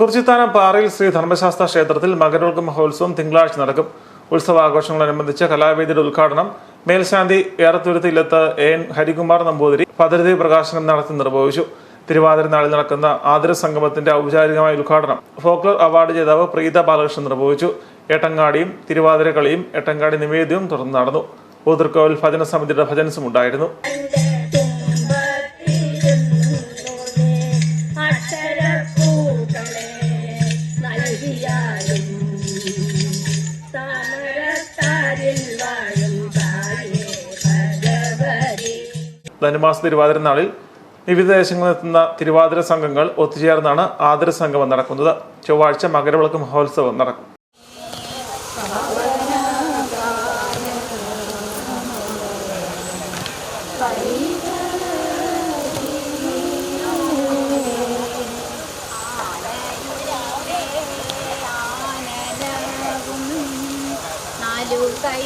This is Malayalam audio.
കുറിച്ചിത്താനം പാറയിൽ ശ്രീ ധർമ്മശാസ്ത്ര ക്ഷേത്രത്തിൽ മകരവിളക്ക് മഹോത്സവം തിങ്കളാഴ്ച നടക്കും. ഉത്സവാഘോഷങ്ങളനുബന്ധിച്ച് കലാവേദിയുടെ ഉദ്ഘാടനം മേൽശാന്തി ഏറത്തുരുത്ത് എൻ ഹരികുമാർ നമ്പൂതിരി പദ്ധതി പ്രകാശനം നടത്തി നിർവഹിച്ചു. തിരുവാതിര നാളിൽ നടക്കുന്ന ആദര സംഗമത്തിന്റെ ഔപചാരികമായ ഉദ്ഘാടനം ഫോക്ലോർ അവാർഡ് ജേതാവ് പ്രീത ബാലകൃഷ്ണൻ നിർവഹിച്ചു. എട്ടങ്ങാടിയും തിരുവാതിര കളിയും എട്ടങ്ങാടി നിവേദ്യവും തുടർന്ന് നടന്നു. ഊതിർക്കോവിൽ ഭജന സമിതിയുടെ ഭജൻസും ഉണ്ടായിരുന്നു. ധനുമാസ തിരുവാതിര നാളിൽ വിവിധ ദേശങ്ങളിൽ എത്തുന്ന തിരുവാതിര സംഘങ്ങൾ ഒത്തുചേർന്നാണ് ആദര സംഗമം നടക്കുന്നത്. ചൊവ്വാഴ്ച മകരവിളക്ക് മഹോത്സവം നടക്കും. 留在